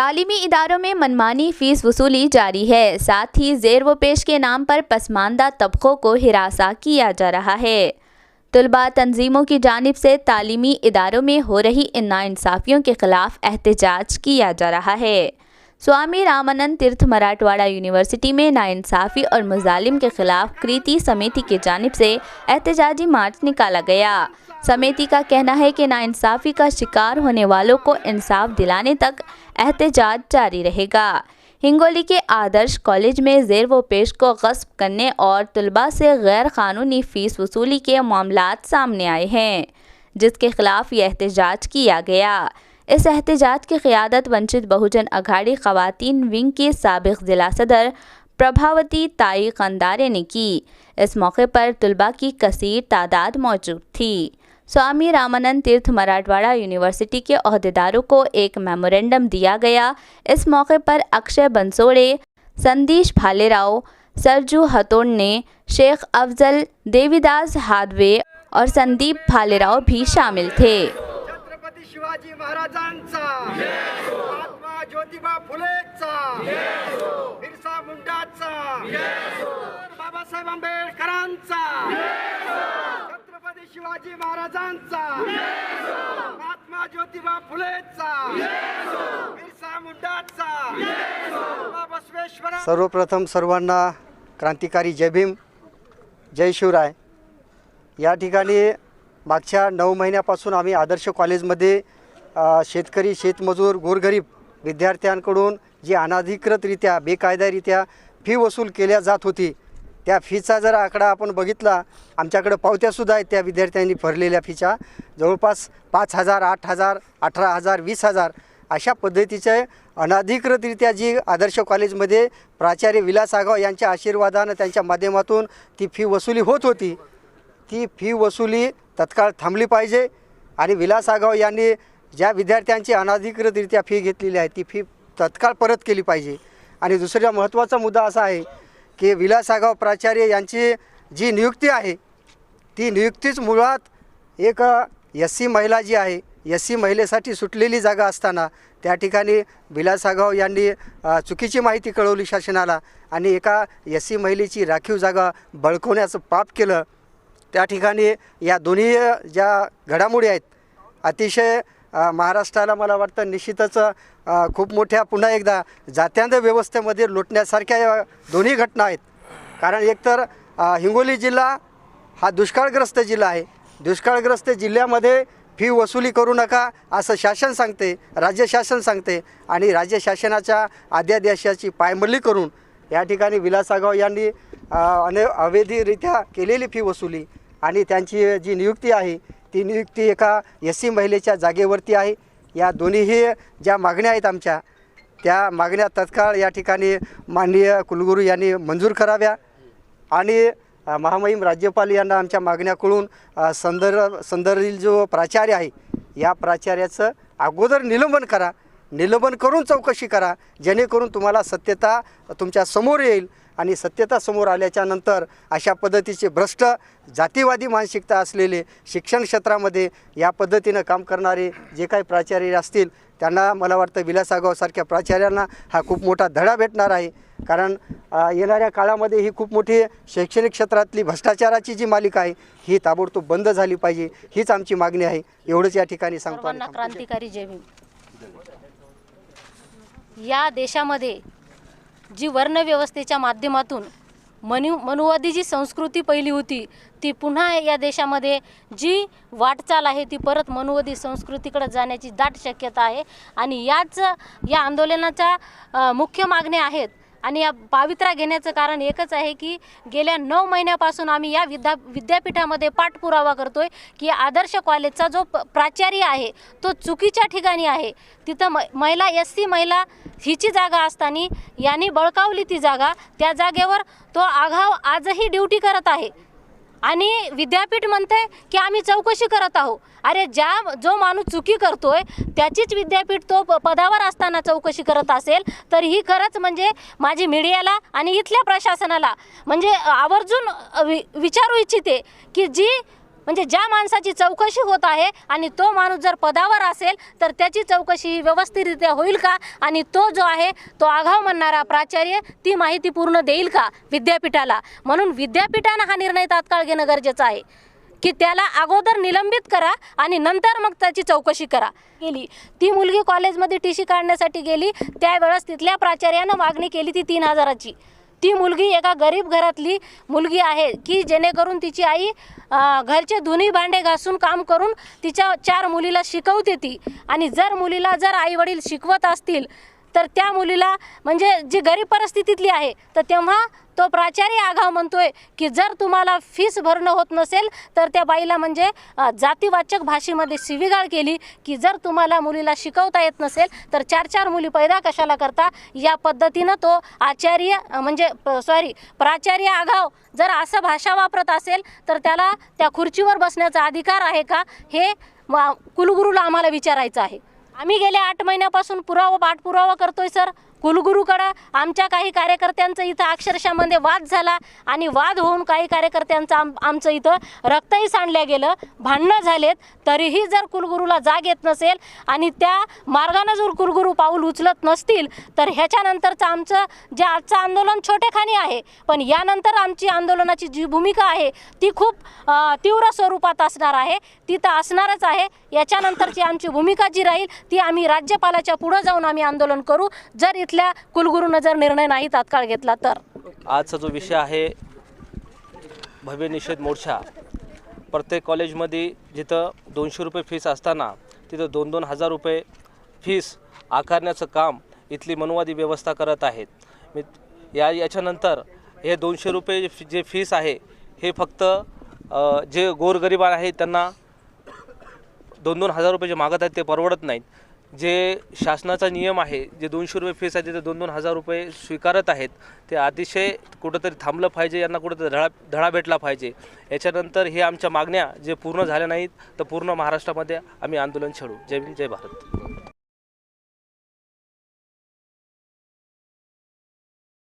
तालीमी इदारों में मनमानी फीस वसूली जारी है साथ ही जेर व पेश के नाम पर पसमानदा तबकों को हिरासा किया जा रहा है तलबा तंजीमों की जानब से तालीमी इदारों में हो रही इन नाइंसाफ़ियों के खिलाफ एहतजाज سوامی رامانند تیرتھ مراتوارا یونیورسٹی میں ناانصافی اور مظالم کے خلاف کریتی سمیتی کی جانب سے احتجاجی مارچ نکالا گیا۔ سمیتی کا کہنا ہے کہ ناانصافی کا شکار ہونے والوں کو انصاف دلانے تک احتجاج جاری رہے گا۔ ہنگولی کے آدرش کالج میں زیر و پیش کو غصب کرنے اور طلباء سے غیر قانونی فیس وصولی کے معاملات سامنے آئے ہیں، جس کے خلاف یہ احتجاج کیا گیا۔ اس احتجاج کی قیادت ونچت بہوجن اگھاڑی خواتین ونگ کی سابق ضلع صدر پربھاوتی تائی قندارے نے کی۔ اس موقع پر طلبہ کی کثیر تعداد موجود تھی۔ سوامی رامنن تیرتھ مراٹھواڑہ یونیورسٹی کے عہدیداروں کو ایک میمورینڈم دیا گیا۔ اس موقع پر اکشے بنسوڑے، سندیش بھالے راؤ سرجو ہتون نے شیخ افضل دیوی داس ہادوے اور سندیپ بھالے راؤ بھی شامل تھے۔ शिवाजी महाराजांचा. महात्मा ज्योतिबा फुलेचा. बिरसा मुंडाचा. बाबासाहेब आंबेडकरांचा. छत्रपती शिवाजी महाराजांचा. महात्मा ज्योतिबा फुलेचा. बिरसा मुंडाचा. बाबा सर्वप्रथम सर्वांना क्रांतिकारी जय भीम जय शिवराय. या ठिकाणी मागच्या नऊ महिन्यापासून आम्ही आदर्श कॉलेजमध्ये शेतकरी शेतमजूर गोरगरीब विद्यार्थ्यांकडून जी अनाधिकृतरित्या बेकायदारित्या फी वसूल केल्या जात होती त्या फीचा जर आकडा आपण बघितला आमच्याकडं पावत्यासुद्धा आहेत त्या विद्यार्थ्यांनी भरलेल्या फीच्या. जवळपास पाच हजार आठ हजार अठरा हजार वीस हजार अशा पद्धतीचे अनाधिकृतरित्या जी आदर्श कॉलेजमध्ये प्राचार्य विलास आगाव यांच्या आशीर्वादानं त्यांच्या माध्यमातून ती फी वसुली होत होती ती फी वसुली तत्काळ थांबली पाहिजे. आणि विलास आगाव यांनी ज्या विद्यार्थ्यांची अनाधिकृतरित्या फी घेतलेली आहे ती फी तत्काळ परत केली पाहिजे. आणि दुसरा महत्त्वाचा मुद्दा असा आहे की विलासागाव प्राचार्य यांची जी नियुक्ती आहे ती नियुक्तीच मुळात एक एस सी महिला जी आहे एस सी महिलेसाठी सुटलेली जागा असताना त्या ठिकाणी विलासागाव यांनी चुकीची माहिती कळवली शासनाला आणि एका एस सी महिलेची राखीव जागा बळकवण्याचं पाप केलं. त्या ठिकाणी या दोन्ही ज्या घडामोडी आहेत अतिशय महाराष्ट्राला मला वाटतं निश्चितच खूप मोठ्या पुन्हा एकदा जात्यांध व्यवस्थेमध्ये लुटण्यासारख्या दोन्ही घटना आहेत. कारण एकतर हिंगोली जिल्हा हा दुष्काळग्रस्त जिल्हा आहे. दुष्काळग्रस्त जिल्ह्यामध्ये फी वसुली करू नका असं शासन सांगते राज्य शासन सांगते आणि राज्य शासनाच्या अध्यादेशाची पायमल्ली करून या ठिकाणी विलास आगाव यांनी अने अवैधरित्या केलेली फी वसुली आणि त्यांची जी नियुक्ती आहे ती नियुक्ती एका एस सी महिलेच्या जागेवरती आहे. या दोन्हीही ज्या मागण्या आहेत आमच्या त्या मागण्या तत्काळ या ठिकाणी माननीय कुलगुरू यांनी मंजूर कराव्या आणि महामहिम राज्यपाल यांना आमच्या मागण्या कळून संदर संदर्भील जो प्राचार्य आहे या प्राचार्याचं अगोदर निलंबन करा. निलंबन करून चौकशी करा. जेणेकरून तुम्हाला सत्यता तुमच्यासमोर येईल. आणि सत्यता समोर आल्याच्यानंतर अशा पद्धतीचे भ्रष्ट जातीवादी मानसिकता असलेले शिक्षण क्षेत्रामध्ये या पद्धतीनं काम करणारे जे काही प्राचार्य असतील त्यांना मला वाटतं विलासागावसारख्या प्राचार्यांना हा खूप मोठा धडा भेटणार आहे. कारण येणाऱ्या काळामध्ये ही खूप मोठी शैक्षणिक क्षेत्रातली भ्रष्टाचाराची जी मालिका आहे ही ताबडतोब बंद झाली पाहिजे हीच आमची मागणी आहे. एवढंच या ठिकाणी सांगतो. क्रांतिकारी जय भीम. या देशामध्ये जी वर्णव्यवस्थेच्या माध्यमातून मनु मनुवादी जी संस्कृती पहिली होती ती पुन्हा या देशामध्ये जी वाटचाल आहे ती परत मनुवादी संस्कृतीकडे जाण्याची दाट शक्यता आहे. आणि याच या आंदोलनाच्या मुख्य मागण्या आहेत आणि या पावित्रा घेण्याचं कारण एकच आहे की गेल्या नऊ महिन्यापासून आम्ही या विद्या विद्यापीठामध्ये पाठपुरावा करतोय की आदर्श कॉलेजचा जो प्राचार्य आहे तो चुकीच्या ठिकाणी आहे. तिथं म महिला एस सी महिला हिची जागा असताना यांनी बळकावली ती जागा. त्या जागेवर तो आघाव आजही ड्युटी करत आहे. आणि विद्यापीठ म्हणते की आम्ही चौकशी करत आहोत. अरे ज्या जो माणूस चुकी करतोय त्याचीच विद्यापीठ तो प- पदावर असताना चौकशी करत असेल तर ही खरंच म्हणजे माझी मीडियाला आणि इथल्या प्रशासनाला म्हणजे आवर्जून वि विचारू इच्छिते की जी म्हणजे ज्या माणसाची चौकशी होत आहे आणि तो माणूस जर पदावर असेल तर त्याची चौकशी ही व्यवस्थितरित्या होईल का? आणि तो जो आहे तो आघाव म्हणणारा प्राचार्य ती माहिती पूर्ण देईल का विद्यापीठाला? म्हणून विद्यापीठानं हा निर्णय तात्काळ घेणं गरजेचं आहे. की त्याला अगोदर निलंबित करा आणि नंतर मग त्याची चौकशी करा. गेली. ती मुलगी कॉलेजमध्ये टी सी काढण्यासाठी गेली. त्यावेळेस तिथल्या प्राचार्यानं मागणी केली ती तीन हजाराची. ती मुलगी एका गरीब घरातली मुलगी आहे की जेणेकरून तिची आई घरचे दोन्ही भांडे घासून काम करून तिच्या चार मुलीला शिकवते ती. आणि जर मुलीला जर आईवडील शिकवत असतील तर त्या मुलीला म्हणजे जी गरीब परिस्थितीतली आहे तर तेव्हा तो प्राचार्य आघाव म्हणतोय की जर तुम्हाला फीस भरणं होत नसेल तर त्या बाईला म्हणजे जातीवाचक भाषेमध्ये शिवीगाळ केली की जर तुम्हाला मुलीला शिकवता येत नसेल तर चार चार मुली पैदा कशाला करता? या पद्धतीनं तो आचार्य म्हणजे सॉरी प्राचार्य आघाव जर असं भाषा वापरत असेल तर त्याला त्या खुर्चीवर बसण्याचा अधिकार आहे का? हे वा- कुलगुरूला आम्हाला विचारायचं आहे. आम्ही गेल्या आठ महिन्यापासून पुरावा पाठपुरावा करतोय सर. कुलगुरूकडं आमच्या काही कार्यकर्त्यांचं इथं अक्षरशःमध्ये वाद झाला आणि वाद होऊन काही कार्यकर्त्यांचं आम आमचं इथं रक्तही सांडलं गेलं. भांडणं झालेत तरीही जर कुलगुरूला जाग येत नसेल आणि त्या मार्गानं जर कुलगुरू पाऊल उचलत नसतील तर ह्याच्यानंतरचं आमचं जे आजचं आंदोलन छोटेखानी आहे पण यानंतर आमची आंदोलनाची जी भूमिका आहे ती खूप तीव्र स्वरूपात असणार आहे. ती तर असणारच आहे. याच्यानंतरची आमची भूमिका जी राहील ती आम्ही राज्यपालाच्या पुढं जाऊन आम्ही आंदोलन करू. जर इथल्या कुलगुरूनं जर निर्णय नाही तात्काळ घेतला तर? आजचा जो विषय आहे भव्य निषेध मोर्चा. प्रत्येक कॉलेजमध्ये जिथं दोनशे रुपये फीस असताना तिथं दोन दोन हजार रुपये फीस आकारण्याचं काम इथली मनुवादी व्यवस्था करत आहेत. मी या याच्यानंतर हे दोनशे रुपये जे- फीस आहे हे फक्त जे गोरगरीब आहेत त्यांना दोन दोन हजार रुपये जे मागत आहेत ते परवडत नाहीत. जे शासनाचा नियम आहे जे दोनशे रुपये फीस आहे ते दोन दोन हजार रुपये स्वीकारत आहेत ते अतिशय कुठंतरी थांबलं पाहिजे यांना कुठंतरी धडा धडा भेटला पाहिजे. याच्यानंतर हे आमच्या मागण्या जे पूर्ण झाल्या नाहीत तर पूर्ण महाराष्ट्रामध्ये आम्ही आंदोलन छेडू. जय भीम जय भारत.